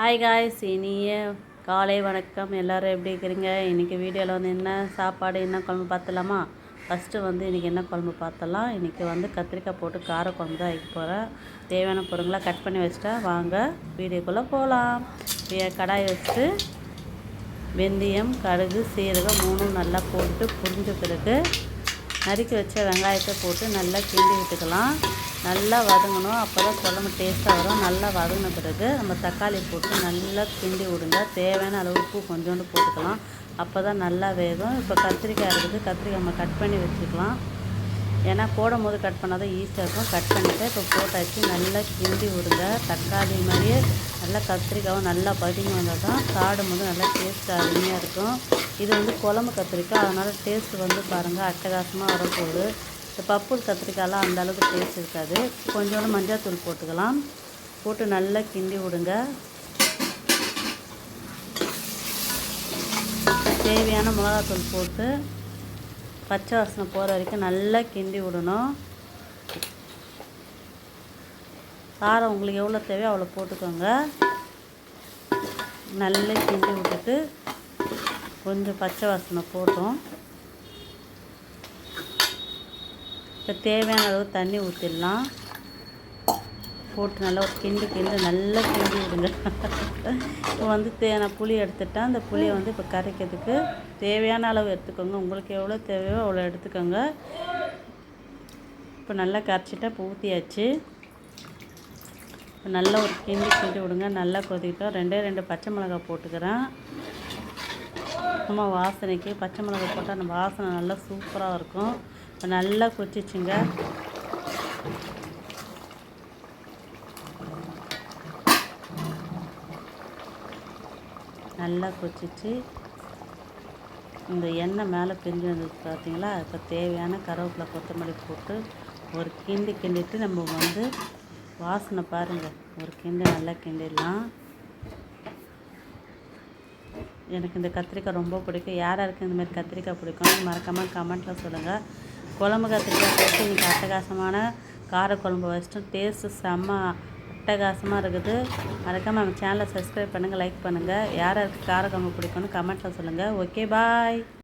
Hi guys இனிய காலை வணக்கம். எல்லோரும் எப்படி இருக்கிறீங்க? இன்றைக்கி வீடியோவில் வந்து என்ன சாப்பாடு என்ன குழம்பு பார்த்துலாமா? ஃபஸ்ட்டு வந்து இன்றைக்கி என்ன குழம்பு பார்த்தலாம்? இன்றைக்கி வந்து கத்திரிக்காய் போட்டு கார குழம்பு தான் வைக்க போகிறேன் தேவையான பொருங்களாக கட் பண்ணி வச்சுட்டா வாங்க வீடியோக்குள்ளே போகலாம் கடாய் வச்சுட்டு வெந்தயம் கடுகு சீரகம் மூணும் நல்லா போட்டு புரிஞ்ச பிறகு நறுக்கி வச்ச வெங்காயத்தை போட்டு நல்லா கிண்டி விட்டுக்கலாம். நல்லா வதங்கணும். அப்போ தான் குழம்பு டேஸ்ட்டாக வரும். நல்லா வதங்கின பிறகு நம்ம தக்காளி போட்டு நல்லா கிண்டி விடுங்க. தேவையான அளவு உப்பு கொஞ்சோண்டு போட்டுக்கலாம். அப்போ தான் நல்லா வேகும். இப்போ கத்திரிக்காய் இருக்குது. கத்திரிக்காய் நம்ம கட் பண்ணி வச்சுக்கலாம். ஏன்னா போடும் போது கட் பண்ணால் தான் ஈஸியாக இருக்கும். கட் பண்ணிவிட்டு இப்போ போட்டாச்சு. நல்லா கிண்டி விடுங்க. தக்காளி மாதிரியே நல்லா கத்திரிக்காயும் நல்லா பதிங்கி வந்தால் தான் சாடும் போது நல்லா டேஸ்ட் அருமையாக இருக்கும். இது வந்து குழம்பு கத்திரிக்காய் அதனால் டேஸ்ட் வந்து பாருங்கள் அட்டகாசமாக வரப்போகுது. இந்த பப்பு கத்திரிக்காயெலாம் அந்த அளவுக்கு டேஸ்ட் இருக்காது. கொஞ்சோண்டு மஞ்சள் தூள் போட்டுக்கலாம். போட்டு நல்லா கிண்டி விடுங்க. தேவையான மிளகாத்தூள் போட்டு பச்சை வாசனை போகிற வரைக்கும் நல்லா கிண்டி விடணும். காரம் உங்களுக்கு எவ்வளோ தேவையோ அவ்வளோ போட்டுக்கோங்க. நல்லா கிண்டி விட்டுட்டு கொஞ்சம் பச்சை வாசனை போட்டோம். இப்போ தேவையான அளவு தண்ணி ஊற்றிடலாம் போட்டு நல்லா ஒரு கிண்டு கிண்டு நல்லா கிண்டி விடுங்க. இப்போ வந்து தே நான் புளி எடுத்துட்டேன். அந்த புளியை வந்து இப்போ கரைக்கிறதுக்கு தேவையான அளவு எடுத்துக்கோங்க. உங்களுக்கு எவ்வளோ தேவையோ அவ்வளோ எடுத்துக்கோங்க. இப்போ நல்லா கரைச்சிட்டா இப்போ ஊற்றியாச்சு நல்லா ஒரு கிண்டி கிண்டி விடுங்க. நல்லா கொதிக்கிட்டோம். ரெண்டே ரெண்டு பச்சை மிளகாய் போட்டுக்கிறேன். சும்மா வாசனைக்கு பச்சை மிளகாய் போட்டால் அந்த வாசனை நல்லா சூப்பராக இருக்கும். இப்போ நல்லா கொச்சிச்சுங்க நல்லா கொச்சிச்சு இந்த எண்ணெய் மேலே பிரிஞ்சு வந்தது பார்த்தீங்களா? இப்போ தேவையான கருவேப்பிலை கொத்தமல்லி போட்டு ஒரு கிண்டி கிண்டிட்டு நம்ம வந்து வாசனை பாருங்கள் ஒரு கிண்டு நல்லா கிண்டிடலாம் எனக்கு இந்த கத்திரிக்காய் ரொம்ப பிடிக்கும். யார் யாருக்கு இந்தமாரி கத்திரிக்காய் பிடிக்கும் மறக்காமல் கமெண்ட்டில் சொல்லுங்கள் குழம்பு கத்திரிக்காய் போட்டு இன்றைக்கி அட்டகாசமான காரக்குழம்பு வச்சுட்டு டேஸ்ட்டு செம்ம அட்டகாசமாக இருக்குது. மறக்காமல் நம்ம சேனலை சப்ஸ்கிரைப் பண்ணுங்கள் லைக் பண்ணுங்கள் யார் யாருக்கு கார குழம்பு பிடிக்கும்னு கமெண்ட்டில் சொல்லுங்கள் ஓகே பாய்